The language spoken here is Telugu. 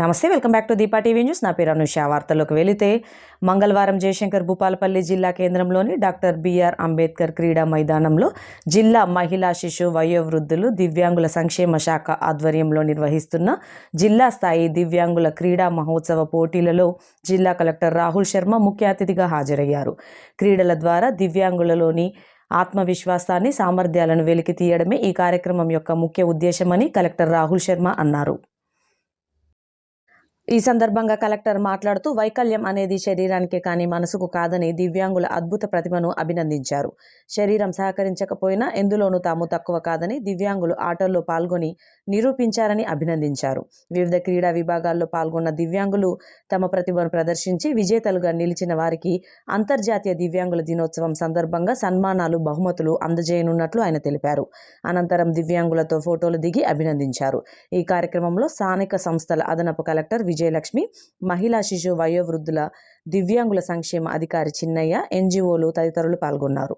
Namaste welcome back to Deepa TV news. నా పేరు అనుష. వార్తల్లోకి వెళితే మంగళవారం జయశంకర్ భూపాలపల్లి జిల్లా కేంద్రంలోని డాక్టర్ బిఆర్ అంబేద్కర్ క్రీడా మైదానంలో జిల్లా మహిళా శిశు వయోవృద్ధులు దివ్యాంగుల సంక్షేమ శాఖ ఆధ్వర్యంలో నిర్వహిస్తున్న జిల్లా స్థాయి దివ్యాంగుల క్రీడా మహోత్సవ పోటీలలో జిల్లా కలెక్టర్ రాహుల్ శర్మ ముఖ్య అతిథిగా హాజరయ్యారు. క్రీడల ద్వారా దివ్యాంగులలోని ఆత్మవిశ్వాసాన్ని సామర్థ్యాలను వెలికి తీయడమే ఈ కార్యక్రమం యొక్క ముఖ్య ఉద్దేశమని కలెక్టర్ రాహుల్ శర్మ అన్నారు. ఈ సందర్భంగా కలెక్టర్ మాట్లాడుతూ వైకల్యం అనేది శరీరానికి కానీ మనసుకు కాదని దివ్యాంగుల అద్భుత ప్రతిభను అభినందించారు. శరీరం సహకరించకపోయినా ఎందులోనూ తాము తక్కువ కాదని దివ్యాంగులు ఆటల్లో పాల్గొని నిరూపించారని అభినందించారు. వివిధ క్రీడా విభాగాల్లో పాల్గొన్న దివ్యాంగులు తమ ప్రతిభను ప్రదర్శించి విజేతలుగా నిలిచిన వారికి అంతర్జాతీయ దివ్యాంగుల దినోత్సవం సందర్భంగా సన్మానాలు బహుమతులు అందజేయనున్నట్లు ఆయన తెలిపారు. అనంతరం దివ్యాంగులతో ఫోటోలు దిగి అభినందించారు. ఈ కార్యక్రమంలో స్థానిక సంస్థల అదనపు కలెక్టర్ విజయలక్ష్మి మహిళా శిశు వయోవృద్ధుల దివ్యాంగుల సంక్షేమ అధికారి చిన్నయ్య ఎన్జిఓలు తదితరులు పాల్గొన్నారు.